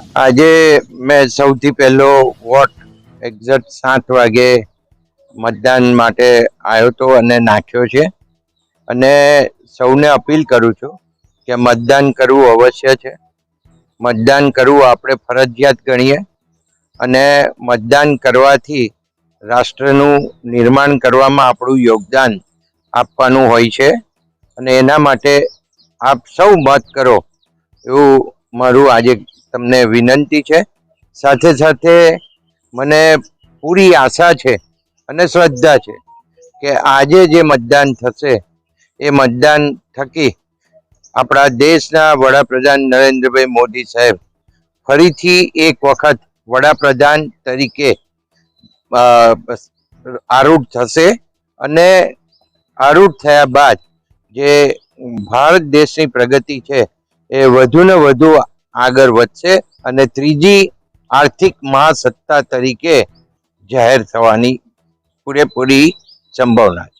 આજે મેં સૌથી પહેલો વોટ એક્ઝેક્ટ સાત વાગે મતદાન માટે આવ્યો હતો અને નાખ્યો છે. અને સૌને અપીલ કરું છું કે મતદાન કરવું અવશ્ય છે. મતદાન કરવું આપણે ફરજિયાત ગણીએ અને મતદાન કરવાથી રાષ્ટ્રનું નિર્માણ કરવામાં આપણું યોગદાન આપવાનું હોય છે. અને એના માટે આપ સૌ મત કરો એવું મારું આજે તમને વિનંતી છે. સાથે સાથે મને પૂરી આશા છે અને શ્રદ્ધા છે કે આજે જે મતદાન થશે, એ મતદાન થકી આપણા દેશના વડાપ્રધાન નરેન્દ્રભાઈ મોદી સાહેબ ફરીથી એક વખત વડાપ્રધાન તરીકે આરૂઢ થશે અને આરૂઢ થયા બાદ જે ભારત દેશની પ્રગતિ છે એ વધુ ને વધુ આગળ વધશે અને ત્રીજી આર્થિક મહાસત્તા તરીકે જાહેર થવાની પૂરેપૂરી સંભાવના છે.